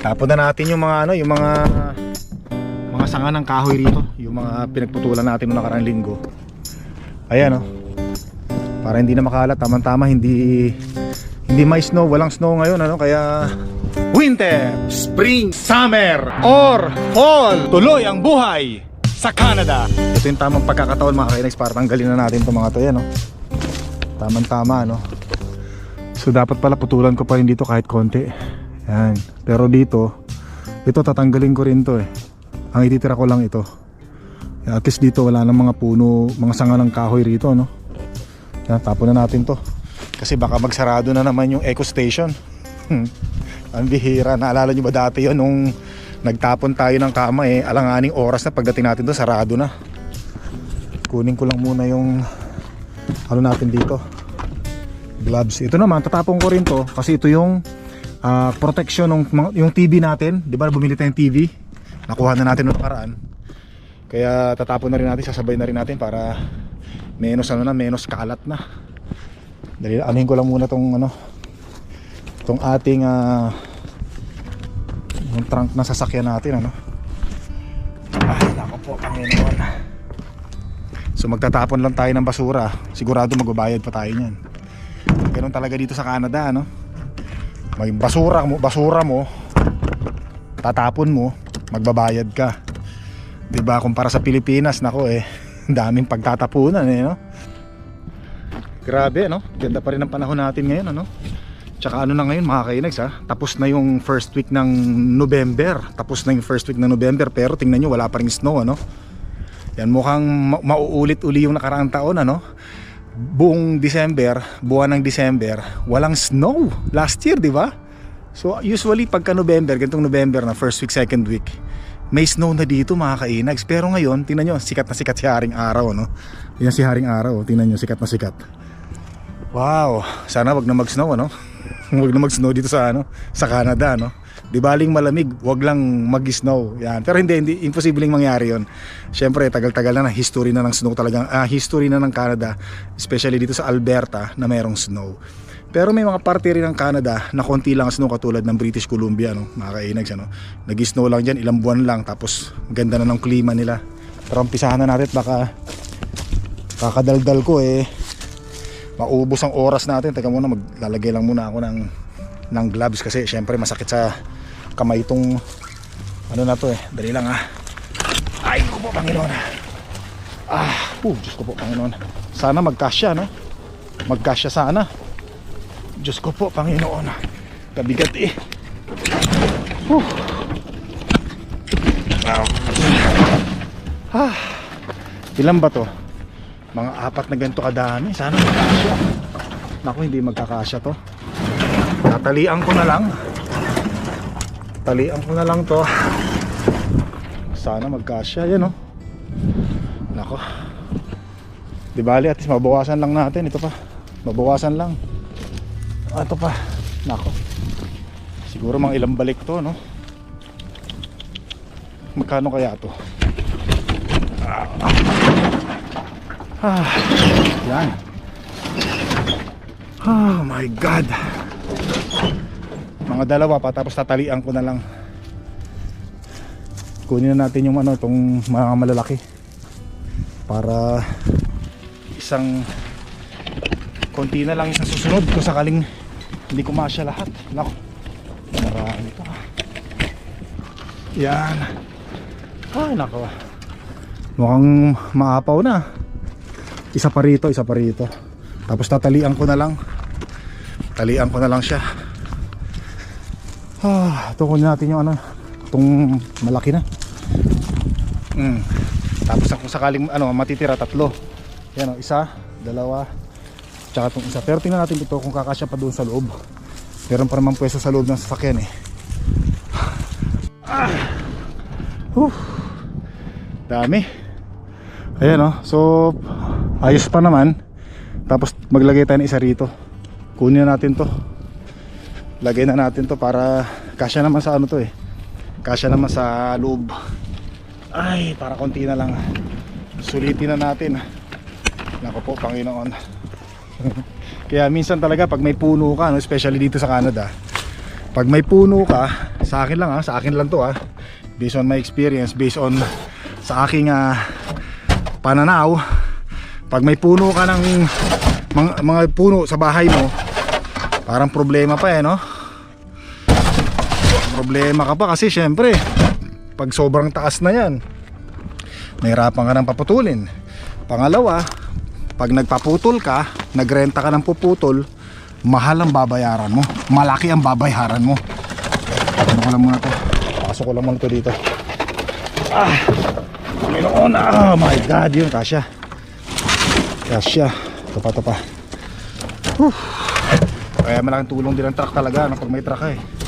Tapon na natin yung mga ano, yung mga mga sanga ng kahoy rito, yung mga pinagputulan natin noong nakaraang linggo. Ayan oh. Para hindi na makalat, tamang-tama hindi hindi may snow, walang snow ngayon ano, kaya winter, spring, summer, or fall. Tuloy ang buhay sa Canada. Ito yung tamang pagkakataon mga kainex para tanggalin na natin itong mga to yan no. Tamang-tama no. So dapat pala putulan ko pa rin dito kahit konti. Yan. Pero dito, ito tatanggalin ko rin to eh. Ang ititira ko lang ito. At least dito wala nang mga puno, mga sanga ng kahoy rito no. Yan, tapon na natin to. Kasi baka magsarado na naman yung eco station. Hmm. Ang bihira. Naalala nyo ba dati yun nung nagtapon tayo ng kama eh. Alanganing oras na pagdating natin doon, sarado na. Kunin ko lang muna yung ano natin dito. Gloves. Ito naman, tatapon ko rin to kasi ito yung ah, protection ng yung TV natin. Di ba bumili tayong TV? Nakuha na natin noong paraan. Kaya tatapon na rin natin, sasabay na rin natin para menos ano na, menos kalat na. Dali, anuhin ko lang muna tong ano, tong ating ah, yung trunk na sasakyan natin ano. Ay, nako po, Panginoon. So magtatapon lang tayo ng basura. Sigurado magbabayad pa tayo niyan. Ganun talaga dito sa Canada, no? May basura mo, basura mo, tatapon mo, magbabayad ka. 'Di ba? Kumpara sa Pilipinas, nako eh, daming pagtatapunan eh, no? Grabe, no? Ganda pa rin ang panahon natin ngayon, ano? Tsaka ano na ngayon mga kainags ha Tapos na yung first week ng November Tapos na yung first week ng November Pero tingnan nyo wala pa rin snow ano Yan mukhang ma- mauulit uli yung nakaraang taon ano Buong December, buwan ng December Walang snow Last year di ba? So usually pagka November, ganitong November na first week, second week may snow na dito mga kainags Pero ngayon, tingnan nyo, sikat na sikat si Haring Araw no? Yan si Haring Araw, tingnan nyo, sikat na sikat Wow, sana wag na mag-snow ano. wag na mag-snow dito sa ano, sa Canada no. Di baling malamig, wag lang mag-snow. Yan. Pero hindi hindi imposibleng mangyari 'yon. Syempre, tagal-tagal na na history na ng snow talagang ah, history na ng Canada, especially dito sa Alberta na mayroong snow. Pero may mga parte rin ng Canada na konti lang ang snow katulad ng British Columbia no, mga kainags ano. Nag-snow lang diyan ilang buwan lang tapos ganda na ng klima nila. Pero umpisahan na natin baka kakadaldal ko eh maubos ang oras natin teka muna maglalagay lang muna ako ng ng gloves kasi syempre masakit sa kamay itong ano na to eh. Dali lang ah. Ay ko po Panginoon. Ah oh Diyos ko po Panginoon. Sana magkasya no? Magkasya sana. Diyos ko po Panginoon. Kabigat eh. Whew. wow. Ah ilan ba to? Mga apat na ganito kadami. Sana magkasya. Naku hindi magkakasya to. Tatalian ko na lang talian ko na lang to. Sana magkasya yan oh nako. Di bali at least mabawasan lang natin. Ito pa. Mabawasan lang. Ah, ito pa. Nako. Siguro mga ilang balik to no? Magkano kaya to? Ah, yan. Oh my God. Mga dalawa pa tapos tatalian ko na lang. Kunin na natin yung ano, tong mga malalaki. Para isang konti na lang isang susunod kung sakaling hindi ko masya lahat. Nako. Marami pa. Yan. Ay, nako. Mukhang maapaw na isa pa rito, isa pa rito. Tapos tatalian ko na lang. Talian ko na lang siya. Ah, tukunin natin yung ano, itong malaki na. Mm. Tapos kung sakaling ano, matitira tatlo. Yan o, isa, dalawa, tsaka itong isa. Pero tingnan natin ito kung kakasya pa doon sa loob. Meron pa naman pwesto sa loob ng sasakyan eh. Ah. Whew. Dami. Ayan o, so ayos pa naman tapos maglagay tayo ng isa rito kunin na natin to lagay na natin to para kasya naman sa ano to eh. Kasya naman sa loob. Ay para konti na lang. Sulitin na natin. Nako po Panginoon. Kaya minsan talaga pag may puno ka no, especially dito sa Canada pag may puno ka sa akin lang ha, sa akin lang to ha. Based on my experience, based on sa aking ah, pananaw, pag may puno ka ng mga, mga puno sa bahay mo, parang problema pa eh no? Problema ka pa kasi syempre, pag sobrang taas na yan, nahirapan ka ng paputulin. Pangalawa, pag nagpaputol ka, nagrenta ka ng puputol, mahal ang babayaran mo. Malaki ang babayaran mo. Ano ko lang muna to. Pasok ko lang muna to dito. Ah! Panginoon! Oh my God! Yun, kasya. Kasya. Ito pa, ito pa. Whew. Kaya malaking tulong din ang truck talaga no, pag may truck ka eh.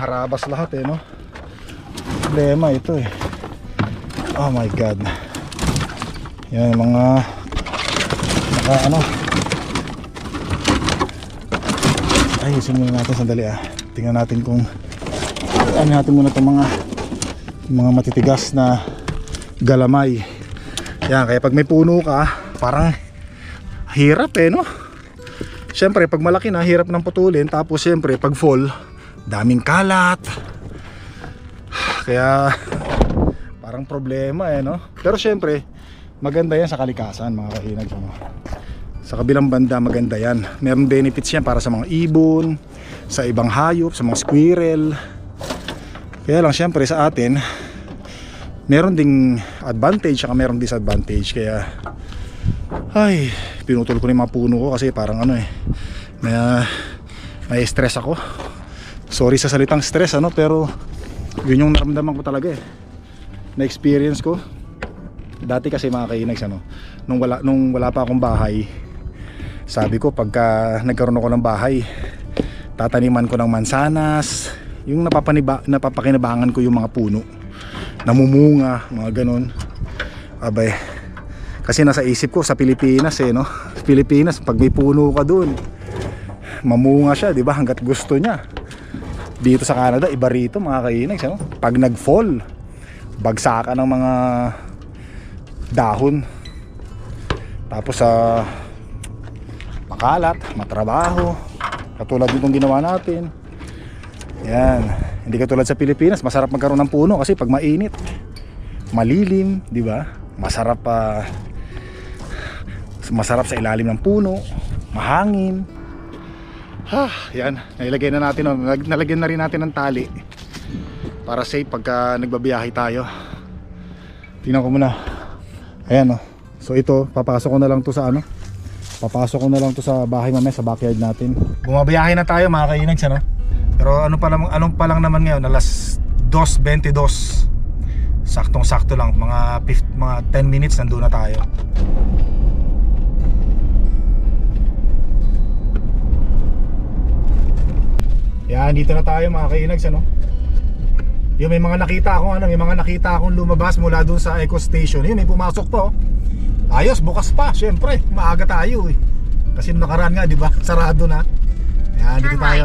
Harabas lahat eh, no? Problema ito eh. Oh my God. Yan, mga naka ano ayusin muna natin sandali ah tingnan natin kung ano natin muna itong mga mga matitigas na galamay yan kaya pag may puno ka parang hirap eh no syempre pag malaki na hirap ng putulin tapos syempre pag fall daming kalat. Kaya parang problema eh no? Pero syempre maganda yan sa kalikasan mga kahinag ano. sa kabilang banda maganda yan. Meron benefits yan para sa mga ibon sa ibang hayop sa mga squirrel. Kaya lang syempre sa atin meron ding advantage saka meron disadvantage. Kaya ay pinutol ko na mga puno ko kasi parang ano eh may, may stress ako sorry sa salitang stress ano pero yun yung naramdaman ko talaga eh. Na experience ko. Dati kasi mga kainags ano nung wala, nung wala pa akong bahay sabi ko pagka nagkaroon ako ng bahay tataniman ko ng mansanas. Yung napapaniba, napapakinabangan ko yung mga puno. Namumunga mga ganun. Abay kasi nasa isip ko sa Pilipinas eh no? Pilipinas pag may puno ka dun mamunga siya di ba? Hanggat gusto niya dito sa Canada iba rito mga kainags ano? pag nag fall bagsakan ng mga dahon. Tapos sa makalat, matrabaho. Katulad ditong ginawa natin. Yan. Hindi katulad sa Pilipinas masarap magkaroon ng puno kasi pag mainit malilim di ba? Masarap pa masarap sa ilalim ng puno mahangin ha yan. Nilagay na natin oh. Nalag- nalagyan na rin natin ng tali para safe pagka nagbabiyahe tayo. Tingnan ko muna. Ayan oh. so ito papasok ko na lang to sa ano? Papasok ko na lang to sa bahay mamaya sa backyard natin. Bumabiyahe na tayo mga kainags ano? Pero ano pa lang anong pa lang naman ngayon? Alas 2.22 saktong sakto lang. Mga 5, mga 10 minutes nandun na tayo yan dito na tayo mga kainags ano yung may mga nakita akong ano, may mga nakita akong lumabas mula doon sa Eco Station. Yun, may pumasok pa oh. Ayos, bukas pa, syempre. Maaga tayo eh. Kasi nakaraan nga, di ba? Sarado na. Yan, dito tayo.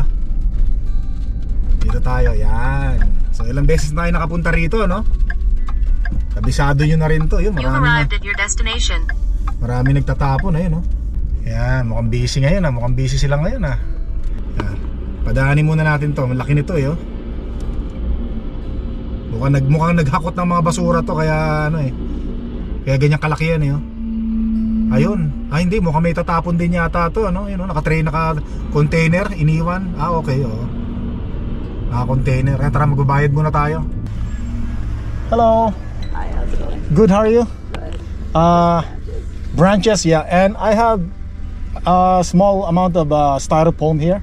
Dito tayo, yan. So ilang beses na kayo nakapunta rito, no? Kabisado nyo na rin to. Yun, marami na. Marami nagtatapon ayun no. Yan, mukhang busy ngayon ah. Mukhang busy sila ngayon ah. Padaanin muna natin to. Malaki nito eh oh. Mukhang, nag, mukhang naghakot ng mga basura to kaya ano eh. Kaya ganyan kalaki yan eh oh. Ayun. Ah hindi, mukhang may tatapon din yata to ano. Yun oh, naka-tray, naka-container, iniwan. Ah okay oh. Naka-container. Kaya tara magbabayad muna tayo. Hello. Hi, how's it going? Good, how are you? Uh, branches, yeah. And I have a small amount of uh, styrofoam here.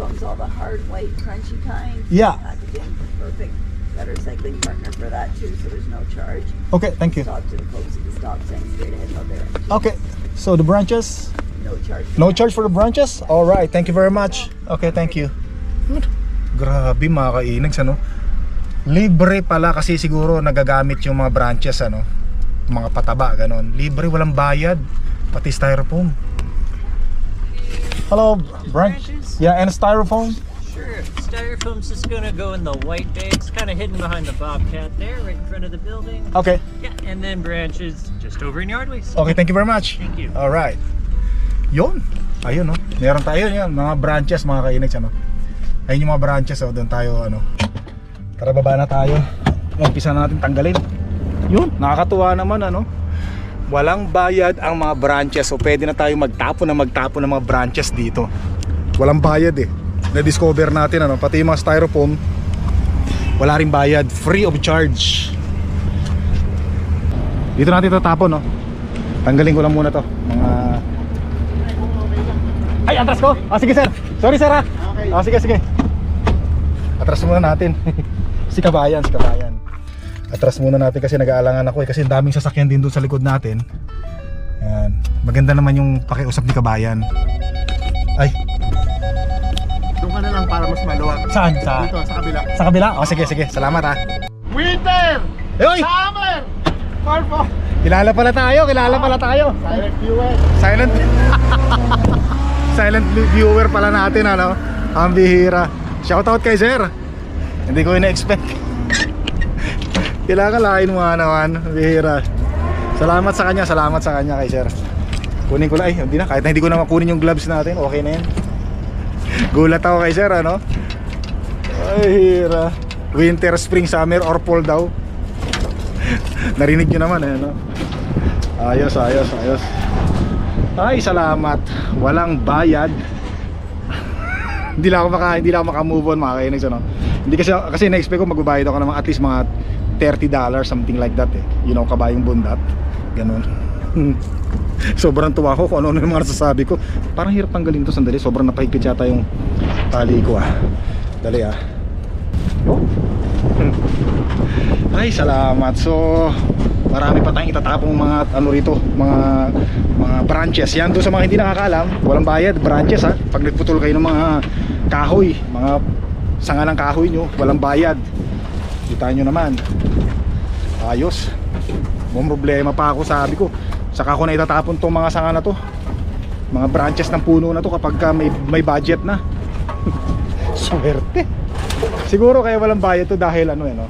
Styrofoam's all the hard, white, crunchy kind. Yeah. Packaging, perfect. Got a recycling partner for that too, so there's no charge. Okay, thank you. Talk to the folks at the stop sign straight ahead out there. Okay, so the branches, No charge. no charge for the branches? All right, thank you very much. Okay, thank you. Good. Grabe mga kainags, ano? Libre pala kasi siguro nagagamit yung mga branches, ano? Mga pataba, ganon. Libre, walang bayad. Pati styrofoam. Hello, branch. Branches? Yeah, and styrofoam. Sure. Styrofoam's just gonna go in the white bags, kind of hidden behind the bobcat there, right in front of the building. Okay. Yeah, and then branches just over in yard waste. Okay, thank you very much. Thank you. Alright. Yun. Ayun, no. Meron tayo yan. Mga branches, mga kainags, ano. Ayun yung mga branches oh, doon tayo ano. Tara baba na tayo. Umpisa na natin tanggalin. Yun, nakakatuwa naman ano. Walang bayad ang mga branches so pwede na tayo magtapo na magtapo ng mga branches dito. Walang bayad eh. Na-discover natin ano, pati yung mga styrofoam wala rin bayad, free of charge. Dito natin tatapon no. Tanggalin ko lang muna to. Mga Ay, atras ko. Ah, sige sir. Sorry sir ah. Ah, sige sige. Atras muna natin. si Kabayan, si Kabayan. Atras muna natin kasi nag-aalangan ako eh kasi ang daming sasakyan din doon sa likod natin. Yan. Maganda naman yung pakiusap ni Kabayan. Ay, Doon ka na lang para mas maluwag. saan? Sa Dito, sa kabila. sa kabila? Oh, sige sige. Salamat ah. Winter! Hoy! Summer! Corpo! Kilala pala tayo, kilala pala tayo. Silent viewer. Silent Silent viewer pala natin ano. Ang bihira. Shoutout kay Sir. Hindi ko ina-expect. Kailangan lain mo nga naman. Bihira. Salamat sa kanya, salamat sa kanya kay Sir. Kunin ko lang, ay, hindi na. Kahit na hindi ko na makunin yung gloves natin, okay na yan. Gulat ako kay Sir, ano? Ay, hira. Winter, spring, summer, or fall daw. Narinig nyo naman eh, no? Ayos, ayos, ayos. Ay, salamat. Walang bayad. hindi lang ako maka hindi lang ako maka-move on mga kainags ano. Hindi kasi kasi na-expect ko magbabayad ako ng at least mga 30 dollars something like that eh. You know, kabayong bundat. Ganun. Sobrang tuwa ko kung ano-ano yung mga nasasabi ko. Parang hirap tanggalin to sandali. Sobrang napahigpit yata yung tali ko ah. Dali ah. Oh. Ay, salamat. So, marami pa tayong itatapong mga ano rito, mga mga branches. Yan doon sa mga hindi nakakaalam, walang bayad, branches ha. Pag nagputol kayo ng mga kahoy, mga sanga ng kahoy nyo, walang bayad. Kita nyo naman. Ayos. May problema pa ako sabi ko. Saka ko na itatapon tong mga sanga na to. Mga branches ng puno na to kapag ka may, may budget na. Swerte. Siguro kaya walang bayad to dahil ano eh no.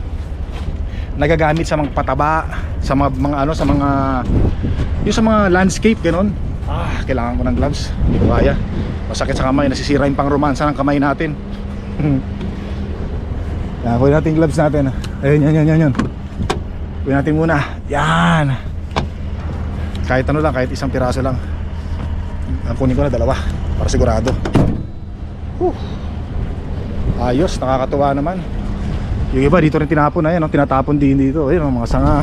Nagagamit sa mga pataba, sa mga, mga ano sa mga yung sa mga landscape ganun. Ah, kailangan ko ng gloves. Hindi ko kaya. Masakit sa kamay, nasisira yung pangromansa ng kamay natin. yan, kunin natin gloves natin. Ayun, yan, yan, yan, yan. Kunin natin muna. Yan. Kahit ano lang, kahit isang piraso lang. Ang kunin ko na dalawa para sigurado. Whew. Ayos, nakakatuwa naman. Yung iba dito rin tinapon na yan, no? tinatapon din dito. Ayun, ang mga sanga.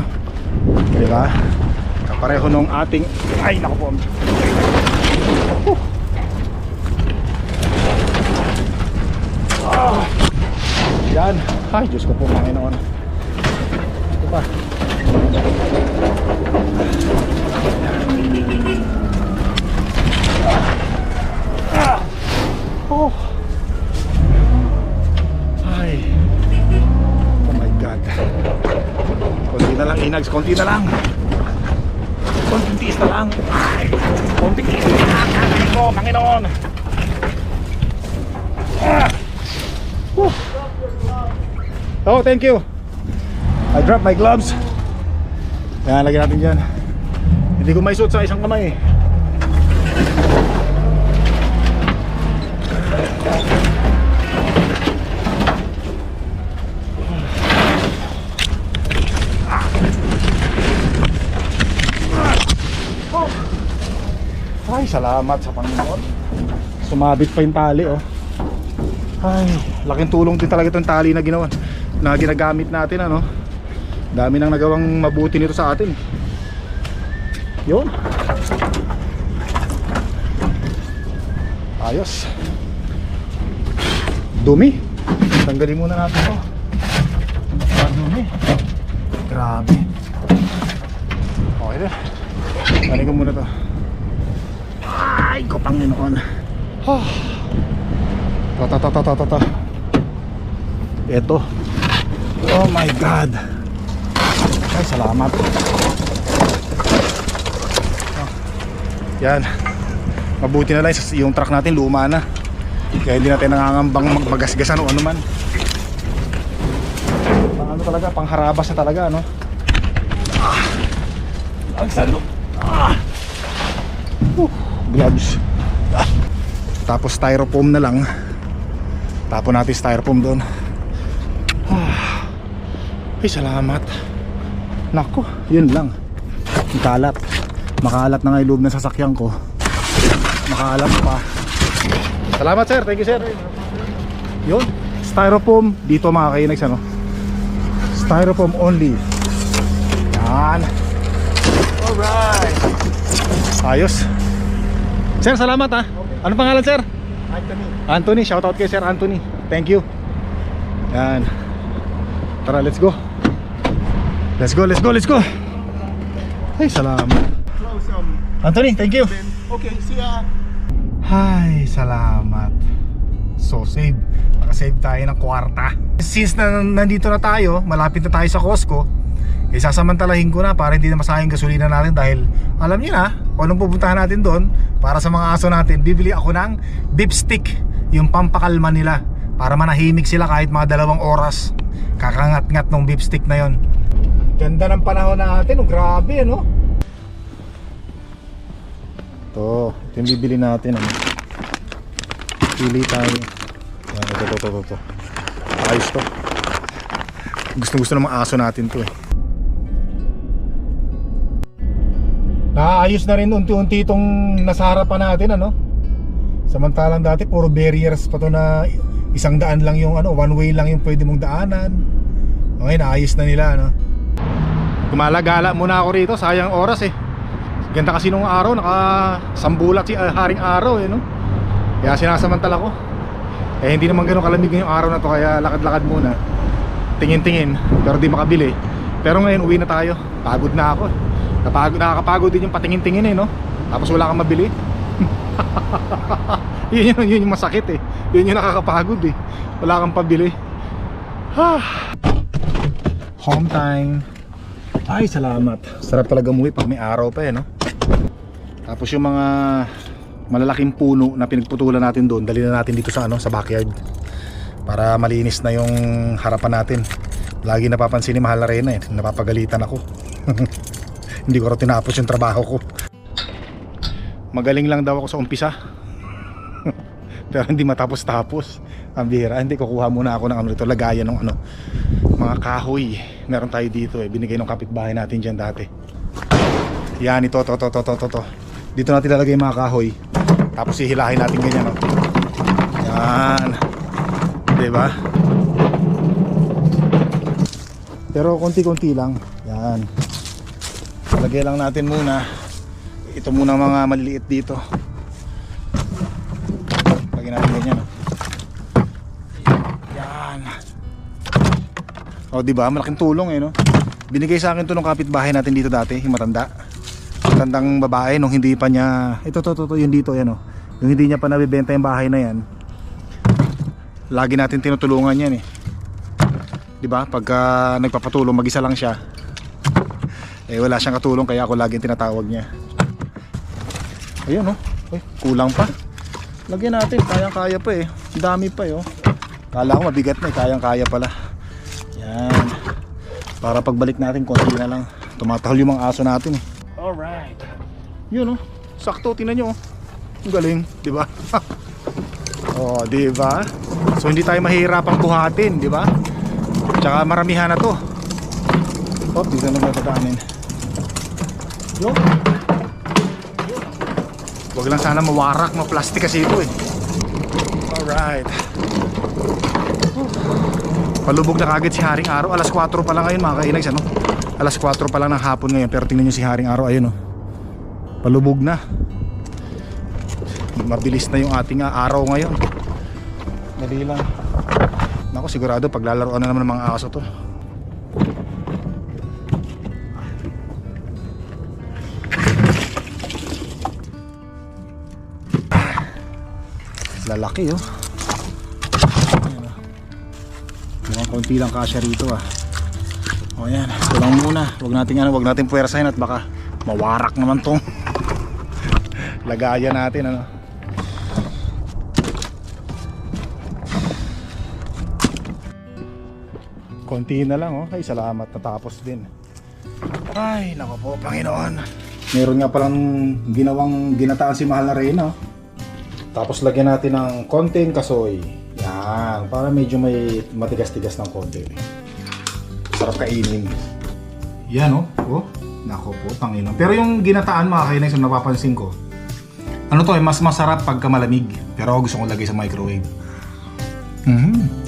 Di ba? Kapareho nung ating ay naku. Whew. Ah. Yan. Ay, Diyos ko po, Panginoon. Ito pa. Oh. Ay. Oh my God. Konti na lang, Inags. Konti na lang. Konting tiis na lang. Ay. Konting tiis na lang. Ko, Panginoon. Ah. Whew. Oh, thank you. I dropped my gloves. Yan, lagyan natin dyan. Hindi ko maisuot sa isang kamay eh. Ay, salamat sa Panginoon. Sumabit pa yung tali, oh. Ay, laking tulong din talaga itong tali na ginawa na ginagamit natin, ano. Dami nang nagawang mabuti nito sa atin. Yun. Ayos. Dumi. Tanggalin muna natin to. Ah, dumi. Grabe. Okay na. Tanggalin ko muna to. Ay, ko Panginoon. Oh. Ta ta ta ta ta ta ta. Oh my God. Ay, salamat. Oh. Yan. Mabuti na lang yung- truck natin luma na. Kaya hindi natin nangangambang mag- magasgasan o ano man. Pang ano talaga, pangharabas na talaga, ano? Ah. Ang salo. Ah. Uh, gloves. Ah. Tapos styrofoam na lang. Tapon natin styrofoam doon. Ay, salamat. Nako, yun lang. Ang kalat. Makalat na nga yung loob ng sasakyan ko. Makalat pa. Salamat sir, thank you sir. Yun, styrofoam dito mga kainags ano. Styrofoam only. Yan. Alright. Ayos. Sir, salamat ha. Ano pangalan sir? Anthony. Anthony, shout out kay Sir Anthony. Thank you. Yan. Tara, let's go. Let's go, let's go, let's go. Ay, salamat. Anthony, thank you. okay, see ya. Ay, salamat. So save. Nakasave tayo ng kwarta. Since na nandito na tayo, malapit na tayo sa Costco, eh sasamantalahin ko na para hindi na masayang gasolina natin dahil alam niyo na kung anong pupuntahan natin doon para sa mga aso natin. Bibili ako ng beef stick, yung pampakalma nila para manahimik sila kahit mga dalawang oras. Kakangat-ngat ng beef stick na yon. Ganda ng panahon natin, oh, grabe ano. To, ito yung bibili natin ano. Pili tayo. Yan, ito, ito, ito, ito. Ayos to. Gusto gusto ng mga aso natin to eh. Naayos na rin unti-unti itong nasa harapan natin ano. Samantalang dati puro barriers pa to na isang daan lang yung ano, one way lang yung pwede mong daanan. Okay, naayos na nila ano. Gumalagala muna ako rito, sayang oras eh. Ganda kasi nung araw, naka sambulat si ah, haring araw eh no. Kaya sinasamantala ko. Eh hindi naman gano'ng kalamig yung araw na to kaya lakad-lakad muna. Tingin-tingin pero di makabili. Pero ngayon uwi na tayo. Pagod na ako. Napagod, nakakapagod din yung patingin-tingin eh no. Tapos wala kang mabili. yun, yun, yun yung masakit eh. Yun yung nakakapagod eh. Wala kang pabili. Ah. Home time. Ay, salamat. Sarap talaga umuwi pag may araw pa eh, no? Tapos yung mga malalaking puno na pinagputulan natin doon, dali na natin dito sa ano, sa backyard. Para malinis na yung harapan natin. Lagi napapansin ni Mahal Arena eh, napapagalitan ako. Hindi ko rin tinapos yung trabaho ko. Magaling lang daw ako sa umpisa. Pero hindi matapos-tapos. Ang bihira, hindi kukuha muna ako ng ano ito, lagayan ng ano, mga kahoy. Meron tayo dito eh, binigay ng kapitbahay natin dyan dati. Yan, ito, to, to, to, to, to, to. Dito natin lalagay mga kahoy. Tapos hihilahin natin ganyan, no? Yan. Diba? Pero konti-konti lang. Yan. Lagay lang natin muna. Ito muna mga maliliit dito. O, di ba? Malaking tulong eh, no? Binigay sa akin to ng kapitbahay natin dito dati, yung matanda. Matandang babae nung hindi pa niya, ito to, to, to, yun dito, yan oh. Yung hindi niya pa nabibenta yung bahay na yan. Lagi natin tinutulungan yan eh. 'Di ba? Pagka nagpapatulong, mag-isa lang siya. Eh wala siyang katulong kaya ako laging tinatawag niya. Ayun oh. Uy, kulang pa. Lagyan natin, kayang-kaya pa eh. Dami pa eh oh. Kala ko mabigat na eh, kayang-kaya pala. Para pagbalik natin, konti na lang. Tumatahol yung mga aso natin eh. Alright. Yun oh. Sakto, tingnan nyo oh. Ang galing, di ba? oh, di ba? So hindi tayo mahihirapang buhatin, di ba? Tsaka maramihan na to. Oh, dito na matatanin. Yo. Huwag lang sana mawarak, ma-plastic kasi ito eh. Alright. Palubog na kagad si Haring Araw. Alas 4 pa lang ngayon mga kainags, ano? Alas 4 pa lang ng hapon ngayon. Pero tingnan nyo si Haring Araw, ayun oh. Palubog na. Mabilis na yung ating ah, araw ngayon. Dali lang. Nako, sigurado paglalaroan na naman ng mga aso to. Lalaki oh. Mukhang konti lang kasya rito ah. O yan, ito lang muna. Huwag natin ano, huwag natin puwersahin at baka mawarak naman tong lagayan natin ano. Konti na lang oh. Ay, salamat natapos din. Ay, nako po, Panginoon. Meron nga palang ginawang ginataan si Mahal na Reyna. oh. Tapos lagyan natin ng konting kasoy. Yan. Yan, para medyo may matigas-tigas ng konti. Sarap kainin. Yan oh. Oh, nako po, Panginoon. Pero yung ginataan mga kainis, yung napapansin ko, ano to eh, mas masarap pagka malamig. Pero gusto kong lagay sa microwave. Mhm. Hap.